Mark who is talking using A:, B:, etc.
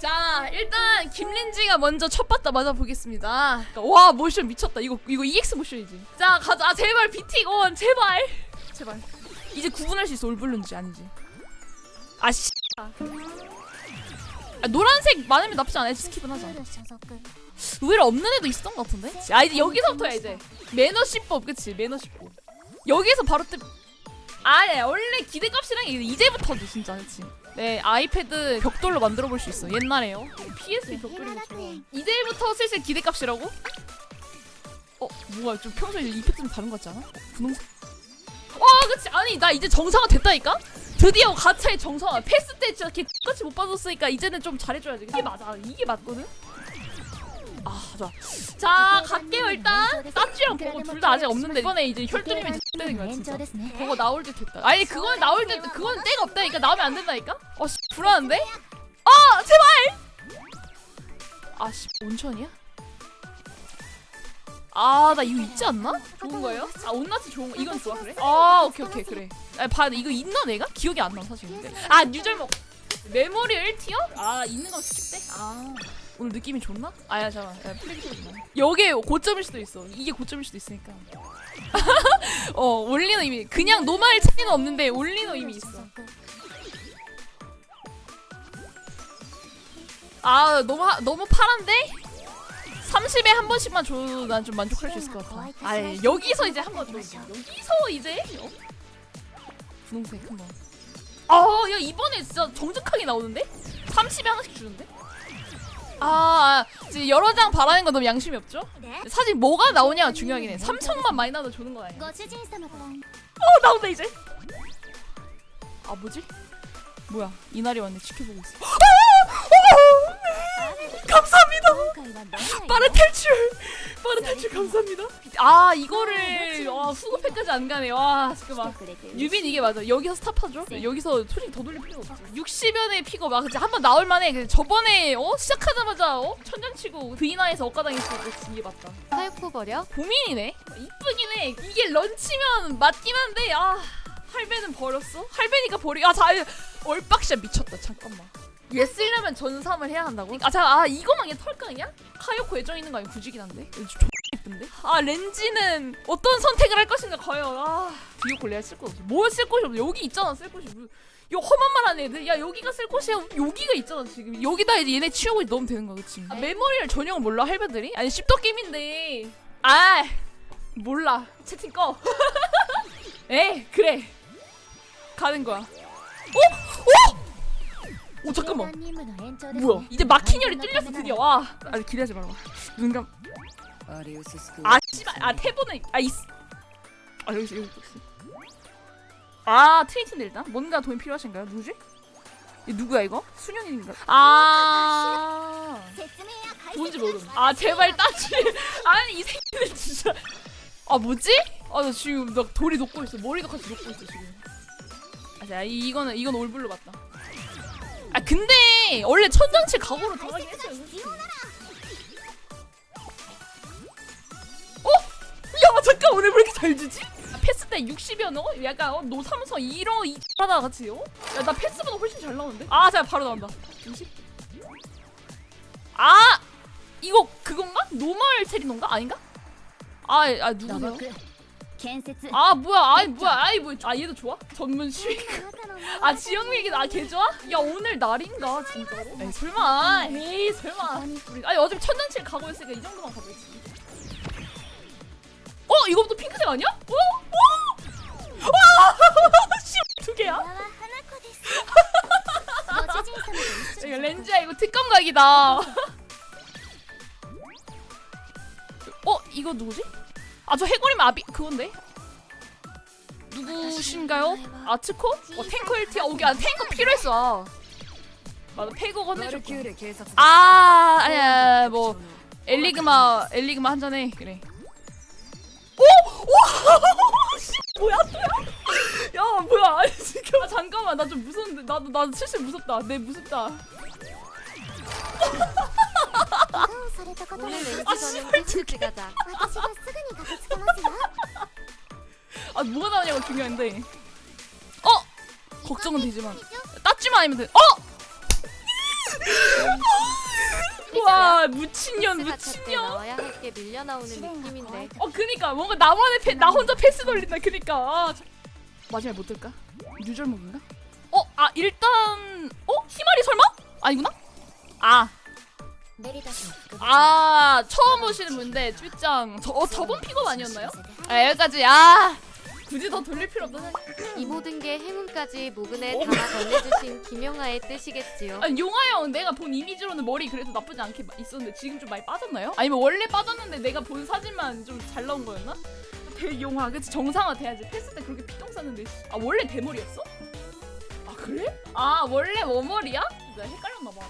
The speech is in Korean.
A: 자 일단 김린지가 먼저 첫 바다 맞아 보겠습니다. 와 모션 미쳤다. 이거 이거 EX 모션이지. 자 가자 아, 제발 비티건 제발 제발 이제 구분할 수 있어 올블루인지 아닌지. 아 씨. 아, 노란색 많으면 나쁘지 않아. 스킵은 하자. 의외로 없는 애도 있었던 것 같은데? 아 이제 여기서부터야 이제 매너십법 그치 매너십법 여기서 바로 뜸 아니 원래 기대값이랑 이제 이제부터지 진짜 그치 네 아이패드 벽돌로 만들어 볼 수 있어. 옛날에요. PS 것처럼 이제부터 슬슬 기대값이라고? 어 뭐야 좀 평소에 이펙트 좀 다른 것 같지 않아? 분홍색? 와 그치. 아니 나 이제 정상화 됐다니까? 드디어 가차의 정상화. 패스 때 진짜 개 X같이 못 받았으니까 이제는 좀 잘해줘야지. 이게 맞아. 이게 맞거든? 아, 좋아. 자, 갈게요, 일단. 따쥐랑 보고 둘 다 아직 없는데, 이번에 이제 혈투님이 되는 거야, 진짜. 보고 나올 듯 했다. 아니, 그건 나올 듯, 그건 때가 없다니까. 나오면 안 된다니까? 어, 씨, 불안한데? 아, 제발! 아, 씨, 온천이야? 아, 나 이거 있지 않나? 좋은 거예요? 아, 온나치 좋은 거. 이건 좋아, 그래? 아, 오케이, 오케이, 그래. 아, 봐, 이거 있나, 내가? 기억이 안 나, 사실. 근데. 아, 뉴절목. 메모리 1티어? 아, 있는 거 스킵돼? 아. 오늘 느낌이 좋나? 아야 잠깐 야, 나. 여기에 고점일 수도 있어. 이게 고점일 수도 있으니까. 어 올리노 이미 그냥 노말 차이는 없는데 올리노 이미 있어. 아 너무 하, 너무 파란데? 30에 한 번씩만 줘도 난 좀 만족할 수 있을 것 같아. 아 여기서 이제 한번 줘. 여기서 이제 어? 분홍색 한 번. 아야 이번에 진짜 정직하게 나오는데? 30에 하나씩 주는데? 아, 이제 여러 장 바라는 건 너무 양심이 없죠? 사실 뭐가 나오냐가 중요하긴 해. 3천만 많이 나도 주는 거 아니야?
B: ご主人様と
A: 어, 나온다 이제. 아, 뭐지? 뭐야? 이날이 왔네. 지켜보고 있어. 감사 감사합니다. 빠른 탈출, 빠른 탈출 감사합니다. 아 이거를 와 후급팩까지 안 가네. 와
B: 지금 막
A: 유빈 이게 맞아. 여기서 스탑하죠. 네. 여기서 솔직히 더 돌릴 필요 없지. 60연의 픽업 아 그치 한번 나올 만해. 저번에 어 시작하자마자 어 천장 치고 드이나에서 억가당했을 때 이게 맞다.
B: 살코 버려?
A: 고민이네. 이쁘긴 해. 이게 런치면 맞긴 한데 아. 할배는 버렸어? 할배니까 버리. 아, 자, 얼빡샷 미쳤다. 잠깐만. 얘 쓰려면 전삼을 해야 한다고? 아, 자, 아, 이거만 얘 털깡이야? 카요코 예정 있는 거 아니야? 구지긴 한데? 이쁜데? 아, 렌지는 어떤 선택을 할 것인가, 과연. 아, 디오코 레아 쓸곳 없어. 뭘 쓸 곳이 없어. 여기 있잖아, 쓸 곳이. 뭐, 요 험한 말 애들. 야, 여기가 쓸 곳이야. 여기가 있잖아, 지금. 여기다 이제 얘네 치우고 넣으면 되는 거야, 그치? 아, 메모리를 전용을 몰라, 할배들이? 아니, 씹덕 게임인데. 아, 몰라. 채팅 꺼. 에, 그래. 가는 거야. 어? 어? 오 잠깐만. 뭐야? 이제 마키냐를 뚫렸어 드디어. 와. 아니 기대하지 말아 눈감. 아 씨발. 아 태보는 아 있. 아 여기 여기 있어. 아 트위튼 일단? 뭔가 도움이 필요하신가요? 누구지? 이 누구야 이거? 순영인가? 아.
B: 아.
A: 뭔지 모르겠 아 제발 따지. 아니 이 새끼들 진짜. 아 뭐지? 아나 지금 나 돌이 녹고 있어. 머리도 같이 녹고 있어 지금. 아 이거는 이건 올블로 맞다. 아 근데 원래 천장치 각오로 당하긴 했어요. 어? 야 잠깐 오늘 왜 이렇게 잘 주지? 아, 패스 때 60이야 너? 약간 어, 노삼성 이런 이 하다 같이 어? 야나 패스보다 훨씬 잘 나오는데? 아 자 바로 나온다 60? 아 이거 그건가? 노멀 체리노인가? 아닌가? 아,
B: 아土
A: 누구세요? 아 뭐야 아이 뭐야 아이 뭐야 아 얘도 좋아? 전문
B: 슈이크
A: 아 지영 얘기 나개 좋아? 야 오늘 날인가 진짜로? 에이 설마 에이 설마 우리 아니 어차피 천년치를 가고 있으니까 이 정도만 가보지 어? 이거부터 핑크색 아니야? 어? 어? 와! 씨두 개야? 이거 렌즈야 이거 특검 각이다 어? 이거 누구지? 아 저 해골이면 아비 그건데 누구신가요? 아츠코? 어 탱크 LT 오기 아, 아 탱크 필요했어. 아. 맞아
C: 페이거
A: 건네줬고. 아 아니야 어, 어, 어, 뭐 엘리그마 엘리그마 한 잔해 그래. 오! 오! 뭐야 또야? 야 뭐야 아니 지금 아, 잠깐만 나 좀 무서운데 나도 나도 실실 무섭다 내 무섭다.
B: 怪我をされた方に
A: 아 씨발 두 개.
B: 私がすぐに駆けつけますよ
A: 아 뭐가 나오냐가 중요한데 어! 걱정은 되지만 따지만 아니면 돼 어! 와 무친년
D: 패스 같을 때
A: 무친년
D: 나와야 할 게 밀려 나오는 느낌인데
A: 어 그니까 뭔가 나만의 패, 나 혼자 패스 돌린다 그니까 아, 저- 마지막에 못 들까? 유절목인가? 어? 아 일단 어? 희마리 설마? 아니구나? 아,
B: メリダスの副部長
A: 아 처음 오시는 분인데 쭈짱 저, 어, 저번 픽업 아니었나요? 아 여기까지 아 굳이 더 돌릴 필요 없다
D: 이 모든 게 행운까지 모근에
A: 어.
D: 담아 건네주신 김영하의 뜻이겠지요.
A: 아니 용화 형 내가 본 이미지로는 머리 그래도 나쁘지 않게 마- 있었는데 지금 좀 많이 빠졌나요? 아니면 원래 빠졌는데 내가 본 사진만 좀 잘 나온 거였나? 대용화 그치 정상화 돼야지 패스 때 그렇게 피똥 쌌는데 씨. 아 원래 대머리였어? 아 그래? 아 원래 워머리야? 나 헷갈렸나 봐